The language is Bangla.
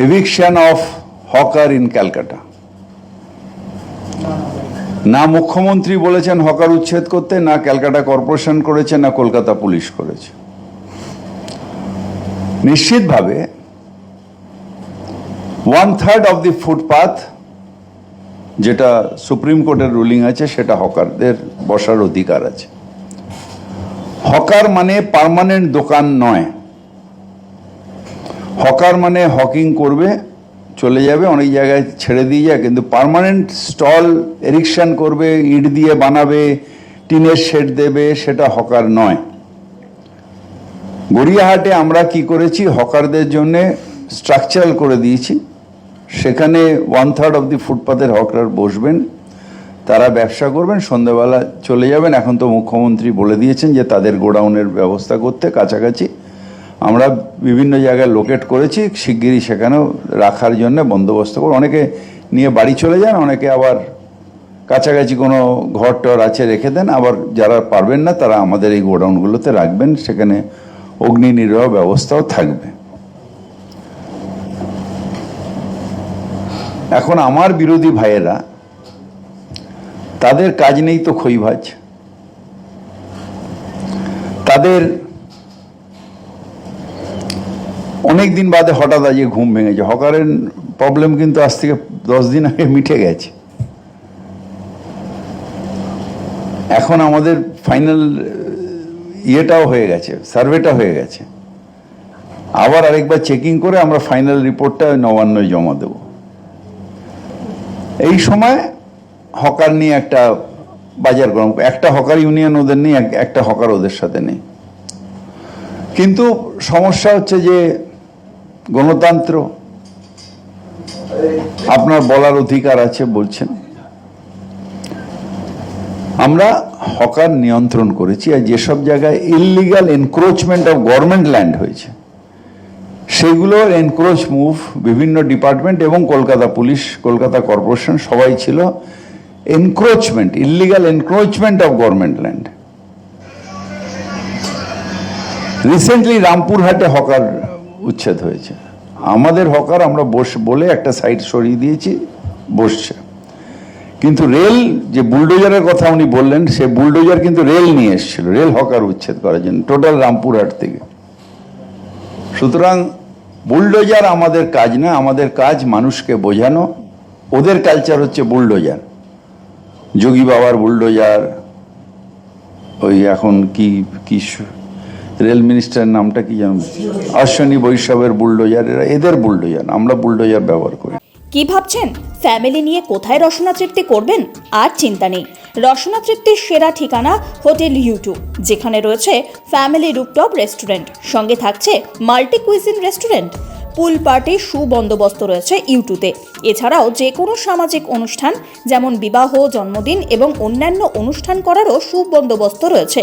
eviction of hawker in Calcutta না মুখ্যমন্ত্রী বলেছেন হকার উচ্ছেদ করতে, না ক্যালকাটা কর্পোরেশন করেছে, না কলকাতা পুলিশ করেছে। নিশ্চিতভাবে one third of the footpath যেটা সুপ্রিম কোর্টের রুলিং আছে, সেটা হকারদের বসার অধিকার আছে। হকার মানে পার্মানেন্ট দোকান নয়। হকার মানে হকিং করবে, চলে যাবে, অনেক জায়গায় ছেড়ে দিয়ে যায়, কিন্তু পার্মানেন্ট স্টল এরিকশন করবে, ইট দিয়ে বানাবে, টিনের শেড দেবে, সেটা হকার নয়। গড়িয়াহাটে আমরা কি করেছি, হকারদের জন্য স্ট্রাকচারাল করে দিয়েছি। সেখানে ওয়ান থার্ড অফ দি ফুটপাথের হকার বসবেন, তারা ব্যবসা করবেন, সন্ধ্যাবেলা চলে যাবেন। এখন তো মুখ্যমন্ত্রী বলে দিয়েছেন যে তাদের গোডাউনের ব্যবস্থা করতে কাছাকাছি। আমরা বিভিন্ন জায়গায় লোকেট করেছি, শিগগিরই সেখানেও রাখার জন্য বন্দোবস্ত করে অনেকে নিয়ে বাড়ি চলে যান, অনেকে আবার কাছাকাছি কোনো ঘর টর আছে রেখে দেন, আবার যারা পারবেন না তারা আমাদের এই গোডাউনগুলোতে রাখবেন, সেখানে অগ্নি নির্বাহ ব্যবস্থাও থাকবে। এখন আমার বিরোধী ভাইয়েরা, তাদের কাজ নেই তো খইভাজ তাদের অনেক দিন বাদে হঠাৎ আজকে ঘুম ভেঙেছে। হকারের প্রবলেম কিন্তু আজ থেকে দশ দিন আগে মিটে গেছে। এখন আমাদের ফাইনাল ইয়েটাও হয়ে গেছে সার্ভেটা হয়ে গেছে। আবার আরেকবার চেকিং করে আমরা ফাইনাল রিপোর্টটা নবান্নয় জমা দেব। এই সময় হকার নিয়ে একটা বাজার গরম, একটা হকার ইউনিয়ন ওদের নেই এক- একটা হকার ওদের সাথে নেই। কিন্তু সমস্যা হচ্ছে যে গণতন্ত্র। আপনার বলার অধিকার আছে বলছেন। আমরা হকার নিয়ন্ত্রণ করেছি আর যেসব জায়গায় illegal encroachment of government land হয়েছে, সেগুলোর এনক্রোচ মুভ বিভিন্ন ডিপার্টমেন্ট এবং কলকাতা পুলিশ, কলকাতা কর্পোরেশন সবাই ছিল encroachment illegal encroachment of government land recently রামপুরহাটে hawker উচ্ছেদ হয়েছে। আমাদের হকার আমরা বস বলে একটা সাইড সরিয়ে দিয়েছি, বসছে। কিন্তু রেল, যে বুলডোজারের কথা উনি বললেন, সে বুলডোজার কিন্তু রেল নিয়ে এসেছিল, রেল হকার উচ্ছেদ করার জন্য, টোটাল রামপুরহাট থেকে। সুতরাং বুলডোজার আমাদের কাজ না, আমাদের কাজ মানুষকে বোঝানো। ওদের কালচার হচ্ছে বুলডোজার। যোগী বাবার বুলডোজার, ওই এখন কি কি রেল মিনিস্টারের নামটা কি জানো? অশ্বিনী বৈষ্ণবের বুলডোজার এরা এদের বুলডোজার আমরা বুলডোজার ব্যবহার করি। কি ভাবছেন? ফ্যামিলি নিয়ে কোথায় রসনা তৃপ্তি করবেন? আর চিন্তা নেই। রসনা তৃপ্তির সেরা ঠিকানা হোটেল ইউটিউব যেখানে রয়েছে ফ্যামিলি রুপটপ রেস্টুরেন্ট সঙ্গে থাকছে মাল্টি কুইজিন রেস্টুরেন্ট পুল পার্টির সুবন্দোবস্ত রয়েছে ইউটিউতে এছাড়াও যে কোনো সামাজিক অনুষ্ঠান, যেমন বিবাহ, জন্মদিন এবং অন্যান্য অনুষ্ঠান করারও সুবন্দোবস্ত রয়েছে।